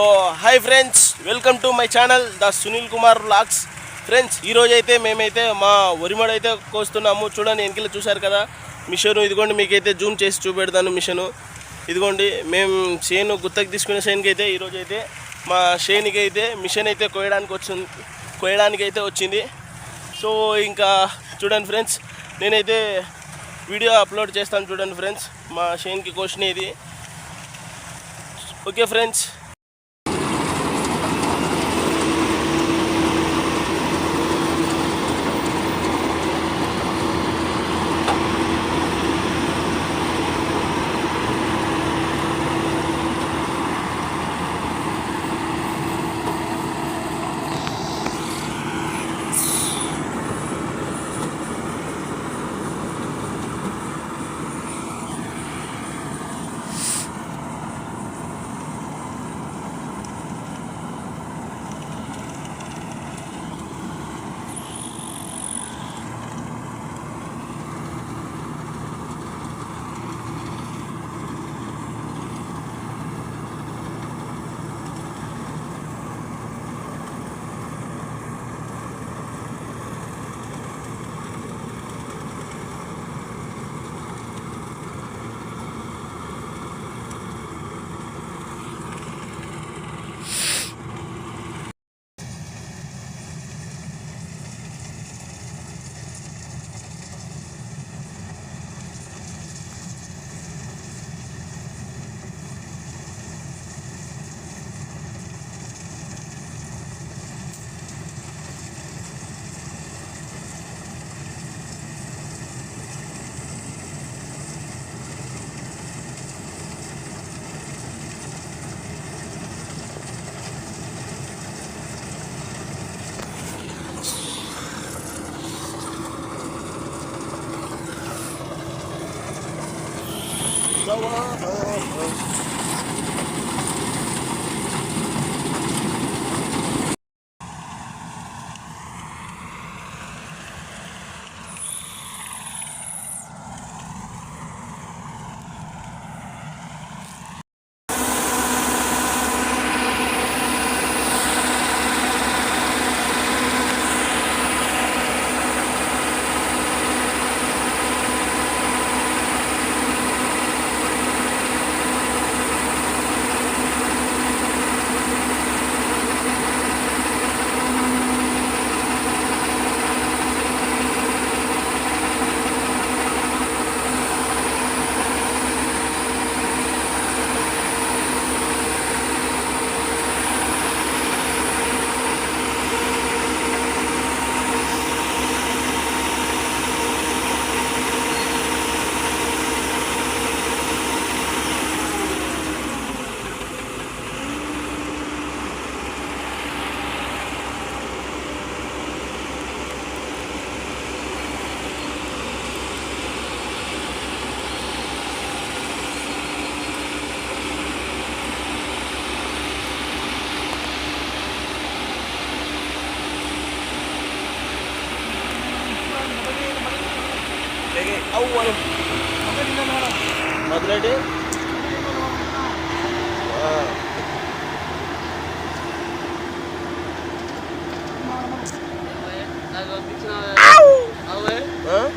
Hi friends welcome to my channel the Sunil Kumar locks friends ఈరోజు అయితే మేమైతే మా వరిమడ అయితే కోస్తున్నాము. చూడండి వెనకలు చూశారు కదా? మిషన్ ఇదిగోండి మీకైతే జూమ్ చేసి చూపెడతాను మిషను ఇదిగోండి మేము చేను గుత్తకు తీసుకునే షేన్కి అయితే ఈరోజు అయితే మా షేన్కి అయితే మిషన్ అయితే కోయడానికి వచ్చింది కోయడానికి అయితే వచ్చింది. సో ఇంకా చూడండి ఫ్రెండ్స్ నేనైతే వీడియో అప్లోడ్ చేస్తాను చూడండి ఫ్రెండ్స్ మా షేన్కి చేనుకి కోసినది. Okay friends slower. Uh, uh. uh.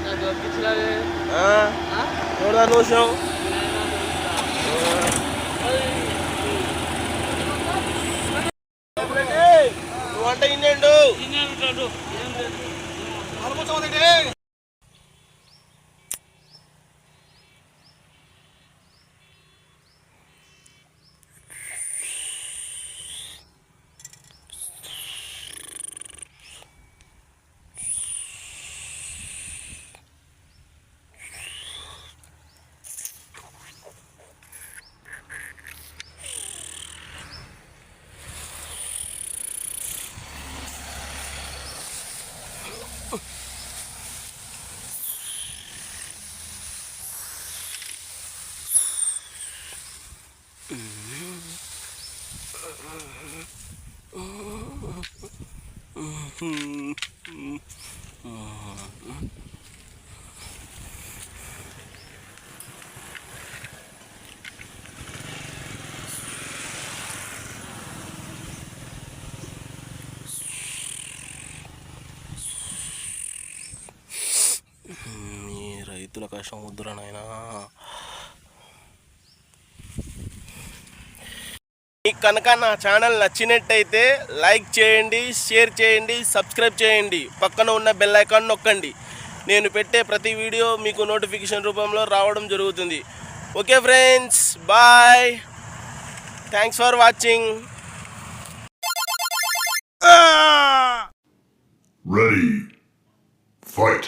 నాకు పంపించినావే ఎవరిదా నోషం నువ్వు అంటే ఇన్నేండు Hmm. చేతుల కష్టం వద్దురా మీకు కనుక నా ఛానల్ నచ్చినట్టయితే లైక్ చేయండి షేర్ చేయండి సబ్స్క్రైబ్ చేయండి. పక్కన ఉన్న బెల్ ఐకాన్ నొక్కండి. నేను పెట్టే ప్రతి వీడియో మీకు నోటిఫికేషన్ రూపంలో రావడం జరుగుతుంది. Okay friends bye. Thanks for watching. Ah! Ready. Fight.